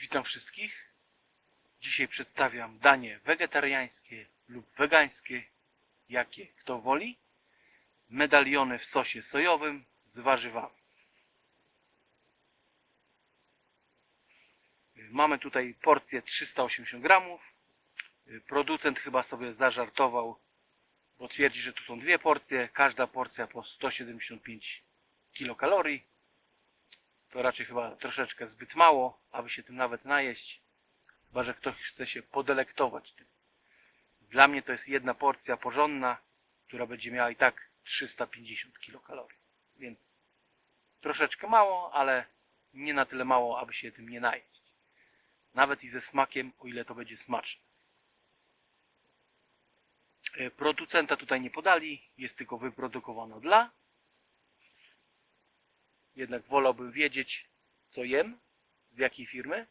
Witam wszystkich. Dzisiaj przedstawiam danie wegetariańskie lub wegańskie, jakie kto woli. Medaliony w sosie sojowym z warzywami. Mamy tutaj porcję 380 gramów. Producent chyba sobie zażartował, bo twierdzi, że tu są dwie porcje. Każda porcja po 175 kilokalorii to raczej chyba troszeczkę zbyt mało, aby się tym nawet najeść. Chyba, że ktoś chce się podelektować tym. Dla mnie to jest jedna porcja porządna, która będzie miała i tak 350 kilokalorii. Więc troszeczkę mało, ale nie na tyle mało, aby się tym nie najeść. Nawet i ze smakiem, o ile to będzie smaczne. E, Producenta tutaj nie podali, jest tylko wyprodukowano dla jednak wolałbym wiedzieć, co jem, z jakiej firmy.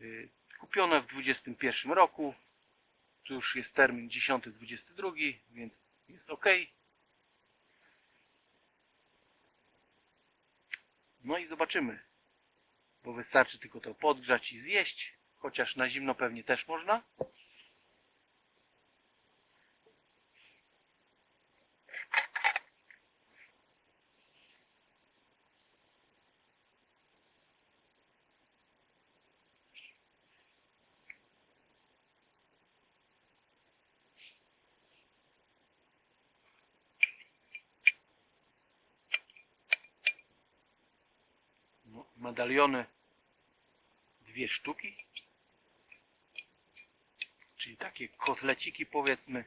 Y, Kupione w 2021 roku. Tu już jest termin 10.22, więc jest ok. No i zobaczymy. Bo wystarczy tylko to podgrzać i zjeść. Chociaż na zimno pewnie też można. No, medaliony dwie sztuki. Czyli takie kotleciki powiedzmy.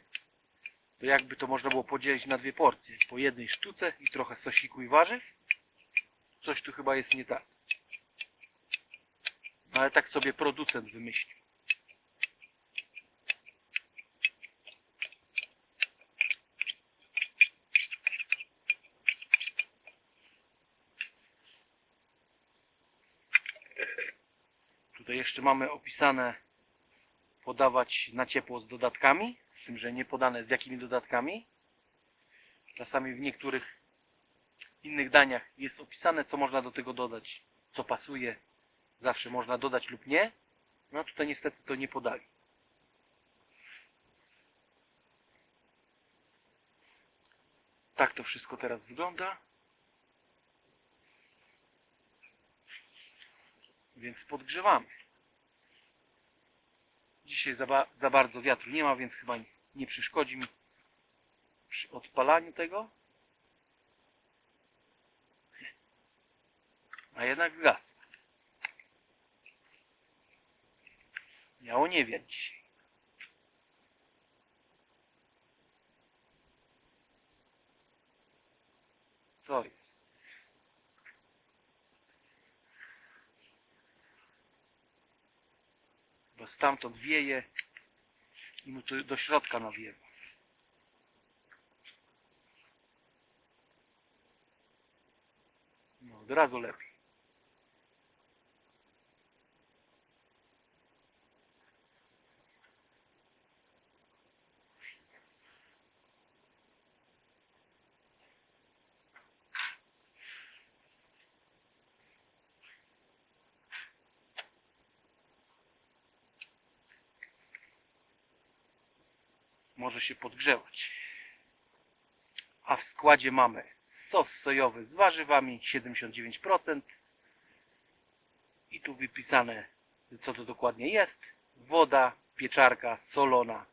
To jakby to można było podzielić na dwie porcje. Po jednej sztuce i trochę sosiku i warzyw. Coś tu chyba jest nie tak. No ale tak sobie producent wymyślił. Jeszcze mamy opisane podawać na ciepło z dodatkami, z tym, że nie podane z jakimi dodatkami. Czasami w niektórych innych daniach jest opisane, co można do tego dodać, co pasuje. Zawsze można dodać lub nie. No tutaj niestety to nie podali. Tak to wszystko teraz wygląda. Więc podgrzewamy. Dzisiaj za, ba za bardzo wiatru nie ma, więc chyba nie, przeszkodzi mi przy odpalaniu tego. A jednak zgasł. Miało nie wiać dzisiaj. Co jest? Bo stamtąd wieje i mu tu do środka nawiewa. No, od razu lepiej. Może się podgrzewać. A w składzie mamy sos sojowy z warzywami 79% i tu wypisane co to dokładnie jest. Woda, pieczarka solona,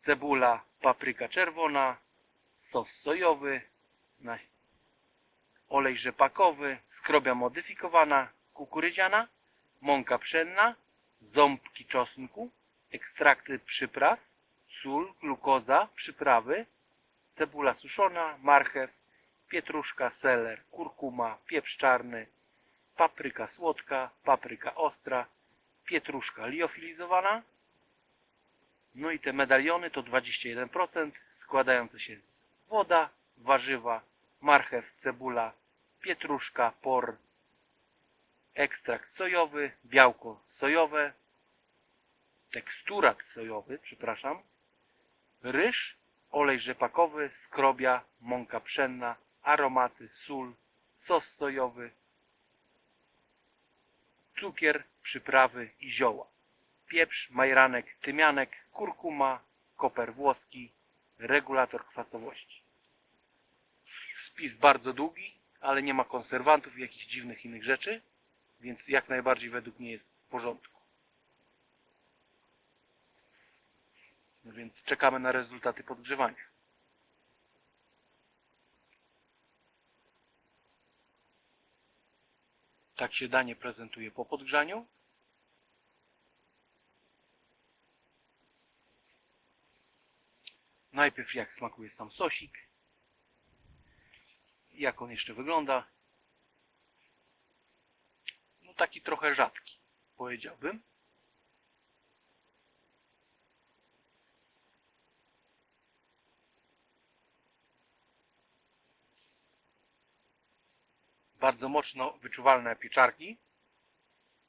cebula, papryka czerwona, sos sojowy, olej rzepakowy, skrobia modyfikowana, kukurydziana, mąka pszenna, ząbki czosnku, ekstrakty przypraw, sól, glukoza, przyprawy, cebula suszona, marchew, pietruszka, seler, kurkuma, pieprz czarny, papryka słodka, papryka ostra, pietruszka liofilizowana. No i te medaliony to 21% składające się z woda, warzywa, marchew, cebula, pietruszka, por, ekstrakt sojowy, białko sojowe, teksturat sojowy, przepraszam, ryż, olej rzepakowy, skrobia, mąka pszenna, aromaty, sól, sos sojowy, cukier, przyprawy i zioła. Pieprz, majranek, tymianek, kurkuma, koper włoski, regulator kwasowości. Spis bardzo długi, ale nie ma konserwantów i jakichś dziwnych innych rzeczy, więc jak najbardziej według mnie jest w porządku. No więc czekamy na rezultaty podgrzewania. Tak się danie prezentuje po podgrzaniu. Najpierw jak smakuje sam sosik. Jak on jeszcze wygląda. No taki trochę rzadki, powiedziałbym. Bardzo mocno wyczuwalne pieczarki.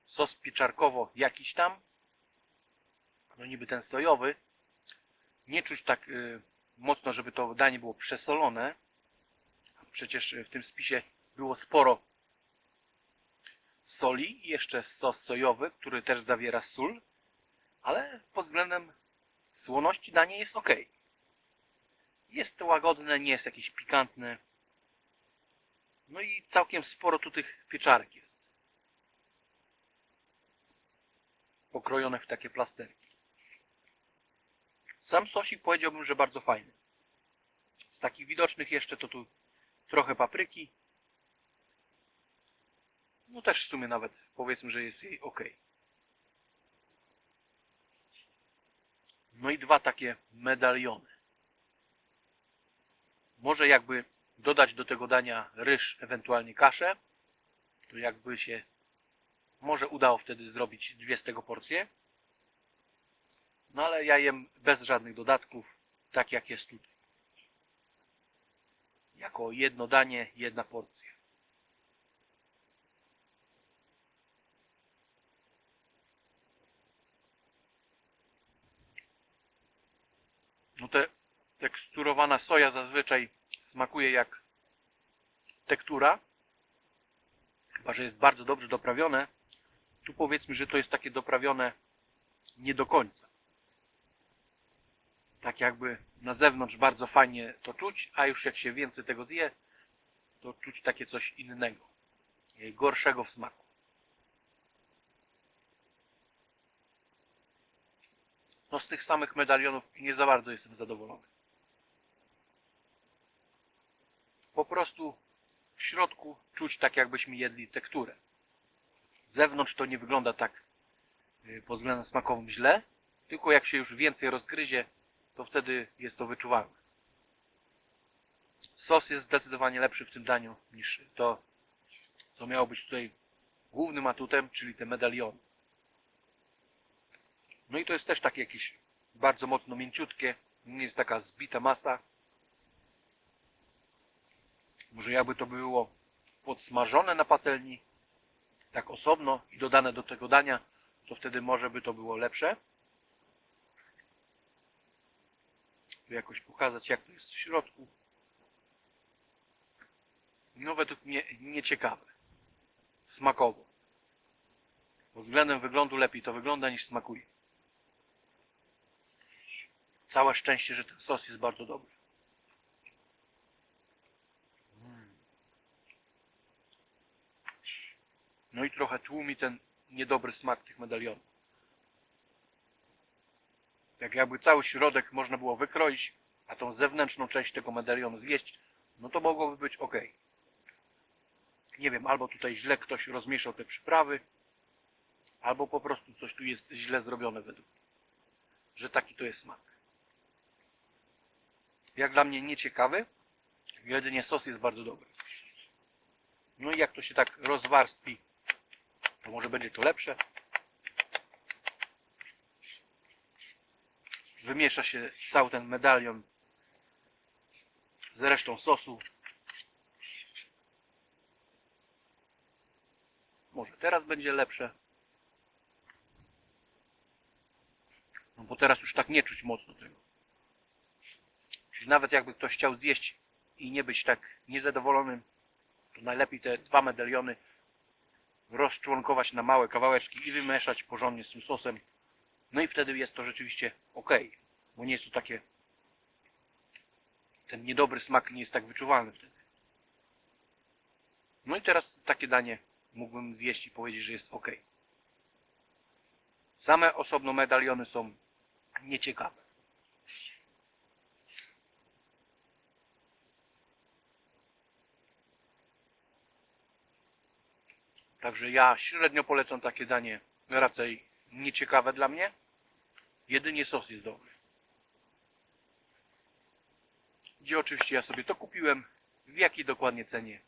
Sos pieczarkowo jakiś tam. No niby ten sojowy. Nie czuć tak y, mocno, żeby to danie było przesolone. Przecież w tym spisie było sporo soli i jeszcze sos sojowy, który też zawiera sól. Ale pod względem słoności danie jest ok. Jest łagodne, nie jest jakieś pikantne. No i całkiem sporo tu tych pieczarek jest. Pokrojone w takie plasterki. Sam sosik powiedziałbym, że bardzo fajny. Z takich widocznych jeszcze to tu trochę papryki. No też w sumie nawet powiedzmy, że jest jej ok. No i dwa takie medaliony. Może jakby dodać do tego dania ryż, ewentualnie kaszę, to jakby się może udało wtedy zrobić dwie z tego porcje. No ale ja jem bez żadnych dodatków, tak jak jest tutaj. Jako jedno danie, jedna porcja. No te teksturowana soja zazwyczaj smakuje jak tektura. Chyba, że jest bardzo dobrze doprawione. Tu powiedzmy, że to jest takie doprawione nie do końca. Tak jakby na zewnątrz bardzo fajnie to czuć, a już jak się więcej tego zje, to czuć takie coś innego. Gorszego w smaku. No z tych samych medalionów nie za bardzo jestem zadowolony. Po prostu w środku czuć tak jakbyśmy jedli tekturę. Z zewnątrz to nie wygląda tak y, pod względem smakowym źle, tylko jak się już więcej rozgryzie, to wtedy jest to wyczuwalne. Sos jest zdecydowanie lepszy w tym daniu niż to, co miało być tutaj głównym atutem, czyli te medaliony. No i to jest też takie jakieś bardzo mocno mięciutkie, nie jest taka zbita masa. Może jakby to było podsmażone na patelni, tak osobno i dodane do tego dania, to wtedy może by to było lepsze. Tu jakoś pokazać jak to jest w środku. No według mnie nieciekawe. Smakowo. Pod względem wyglądu lepiej to wygląda niż smakuje. Całe szczęście, że ten sos jest bardzo dobry. No i trochę tłumi ten niedobry smak tych medalionów. Jak jakby cały środek można było wykroić, a tą zewnętrzną część tego medalionu zjeść, no to mogłoby być ok. Nie wiem, albo tutaj źle ktoś rozmieszał te przyprawy, albo po prostu coś tu jest źle zrobione według mnie. Że taki to jest smak. Jak dla mnie nieciekawy, jedynie sos jest bardzo dobry. No i jak to się tak rozwarstwi to może będzie to lepsze. Wymiesza się cały ten medalion z resztą sosu. Może teraz będzie lepsze. No bo teraz już tak nie czuć mocno tego. Czyli nawet jakby ktoś chciał zjeść i nie być tak niezadowolonym, to najlepiej te dwa medaliony rozczłonkować na małe kawałeczki i wymieszać porządnie z tym sosem. No i wtedy jest to rzeczywiście ok, bo nie jest to takie ten niedobry smak nie jest tak wyczuwalny wtedy. No i teraz takie danie mógłbym zjeść i powiedzieć, że jest ok. Same osobno medaliony są nieciekawe. Także ja średnio polecam takie danie, raczej nieciekawe dla mnie. Jedynie sos jest dobry. Gdzie oczywiście ja sobie to kupiłem, w jakiej dokładnie cenie.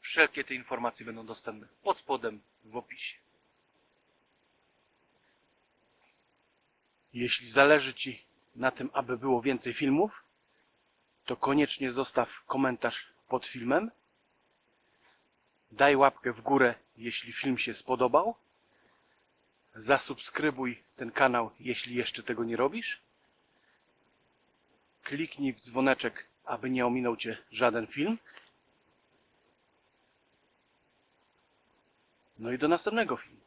Wszelkie te informacje będą dostępne pod spodem w opisie. Jeśli zależy Ci na tym, aby było więcej filmów, to koniecznie zostaw komentarz pod filmem. Daj łapkę w górę, jeśli film się spodobał. Zasubskrybuj ten kanał, jeśli jeszcze tego nie robisz. Kliknij w dzwoneczek, aby nie ominął Cię żaden film. No i do następnego filmu.